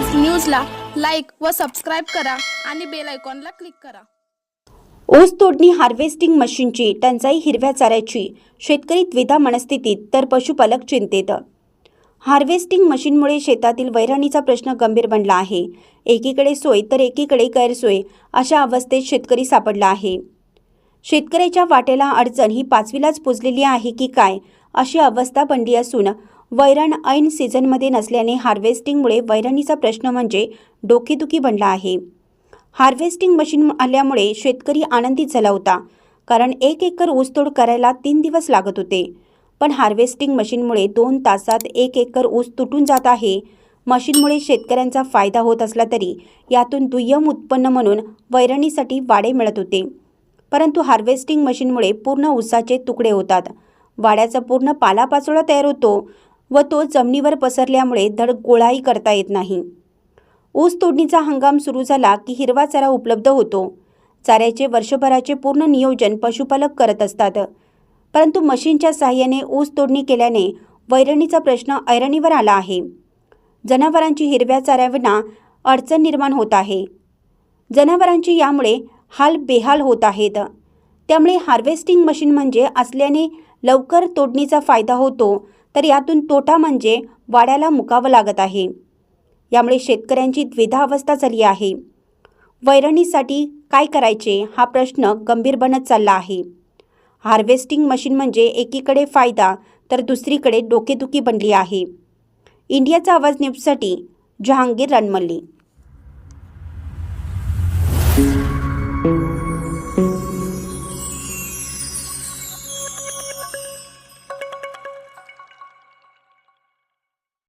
न्यूजला लाईक व सबस्क्राईब करा आणि बेल आयकॉनला क्लिक करा. ऊस तोडणी हार्वेस्टिंग मशीनची टंचाई हिरव्या चाऱ्याची शेतकरी द्विधा मनस्थितीत तर पशुपालक चिंतेत. हार्वेस्टिंग मशीनमुळे शेतातील वैराणीचा प्रश्न गंभीर बनला आहे. एकीकडे सोय तर एकीकडे गैरसोय अशा अवस्थेत शेतकरी सापडला आहे. शेतकऱ्याच्या वाटेला अडचण ही पाचवीलाच पुजलेली आहे की काय अशी अवस्था बनली असून वैरण ऐन सीझनमध्ये नसल्याने हार्वेस्टिंगमुळे वैरणीचा प्रश्न म्हणजे डोकेदुखी बनला आहे. हार्वेस्टिंग मशीन आल्यामुळे शेतकरी आनंदित झाला होता कारण एक एकर ऊसतोड करायला तीन दिवस लागत होते. पण हार्वेस्टिंग मशीनमुळे दोन तासात एक एकर ऊस तुटून जात आहे. मशीनमुळे शेतकऱ्यांचा फायदा होत असला तरी यातून दुय्यम उत्पन्न म्हणून वैरणीसाठी वाडे मिळत होते. परंतु हार्वेस्टिंग मशीनमुळे पूर्ण ऊसाचे तुकडे होतात. वाड्याचा पूर्ण पालापाचोळा तयार होतो. व तो जमिनीवर पसरल्यामुळे धड गोळाही करता येत नाही. ऊस तोडणीचा हंगाम सुरू झाला की हिरवा चारा उपलब्ध होतो. चाऱ्याचे वर्षभराचे पूर्ण नियोजन पशुपालक करत असतात. परंतु मशीनच्या साहाय्याने ऊस तोडणी केल्याने वैरणीचा प्रश्न ऐरणीवर आला आहे. जनावरांची हिरव्या चाऱ्याविना अडचण निर्माण होत आहे. जनावरांची यामुळे हाल बेहाल होत आहेत. त्यामुळे हार्वेस्टिंग मशीन म्हणजे असल्याने लवकर तोडणीचा फायदा होतो तर यातून तोटा म्हणजे वाड्याला मुकावं लागत आहे. यामुळे शेतकऱ्यांची द्विधा अवस्था झाली आहे. वैरणीसाठी काय करायचे हा प्रश्न गंभीर बनत चालला आहे. हार्वेस्टिंग मशीन म्हणजे एकीकडे फायदा तर दुसरीकडे डोकेदुखी बनली आहे. इंडियाचा आवाज न्यूजसाठी जहांगीर रणमल्ली